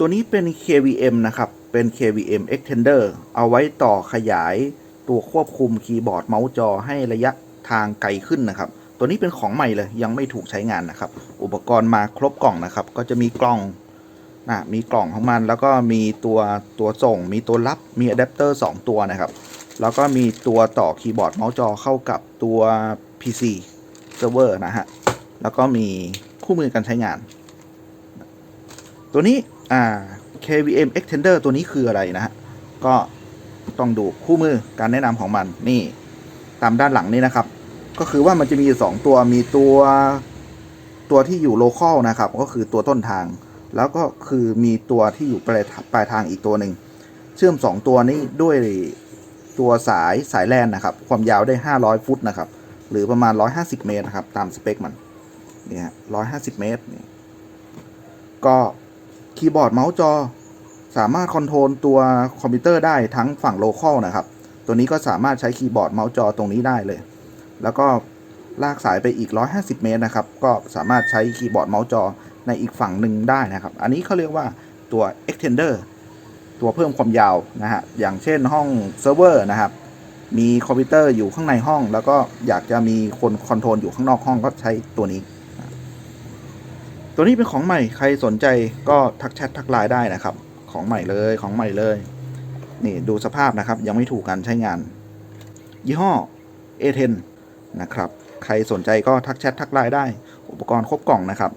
ตัวนี้เป็น KVM นะครับ เป็น KVM extender เอาไว้ต่อขยายตัวควบคุมคีย์บอร์ดเมาส์จอให้ระยะทางไกลขึ้นนะครับ ตัวนี้เป็นของใหม่เลยยังไม่ถูกใช้งานนะครับ อุปกรณ์มาครบกล่องนะครับ ก็จะมีกล่องนะมีกล่องของมัน แล้วก็มีตัวตัวส่ง มีตัวรับมีอะแดปเตอร์2ตัวนะครับ แล้วก็มีตัวต่อคีย์บอร์ดเมาส์จอเข้ากับตัว PC server นะฮะ แล้วก็มีคู่มือการใช้งาน ตัวนี้ อ่า KVM extender ตัวนี้คืออะไรนะฮะ ก็ต้องดูคู่มือการแนะนำของมันนี่ ตามด้านหลังนี่นะครับ ก็คือว่ามันจะมีสองตัวมีตัวตัวที่อยู่ local นะครับ ก็คือตัวต้นทาง แล้วก็คือมีตัวที่อยู่ปลายปลายทางอีกตัวหนึ่ง เชื่อม 2 ตัวนี้ด้วยตัวสายสายแลนนะครับ ความยาวได้ 500 ฟุตนะครับ หรือประมาณ 150 เมตรนะครับ ตามสเปคมันเนี่ย150 เมตรนี่ก็ คีย์บอร์ดเมาส์จอ สามารถคอนโทรลตัวคอมพิวเตอร์ได้ทั้งฝั่งโลคอลนะครับ ตัวนี้ก็สามารถใช้คีย์บอร์ดเมาส์จอตรงนี้ได้เลย แล้วก็ลากสายไปอีก 150 เมตรนะครับ ก็สามารถใช้คีย์บอร์ดเมาส์จอในอีกฝั่งหนึ่งได้นะครับ อันนี้เขาเรียกว่าตัว extender ตัวเพิ่มความยาวนะฮะ อย่างเช่นห้องเซิร์ฟเวอร์นะครับ มีคอมพิวเตอร์อยู่ข้างในห้อง แล้วก็อยากจะมีคนคอนโทรลอยู่ข้างนอกห้องก็ใช้ตัวนี้ ตัวนี้เป็นของใหม่ใครสนใจก็ทักแชททักไลน์ได้นะครับ ของใหม่เลยของใหม่เลย นี่ดูสภาพนะครับ ยังไม่ถูกการใช้งาน ยี่ห้อเอเทนนะครับ ใครสนใจก็ทักแชททักไลน์ได้ อุปกรณ์ครบกล่องนะครับ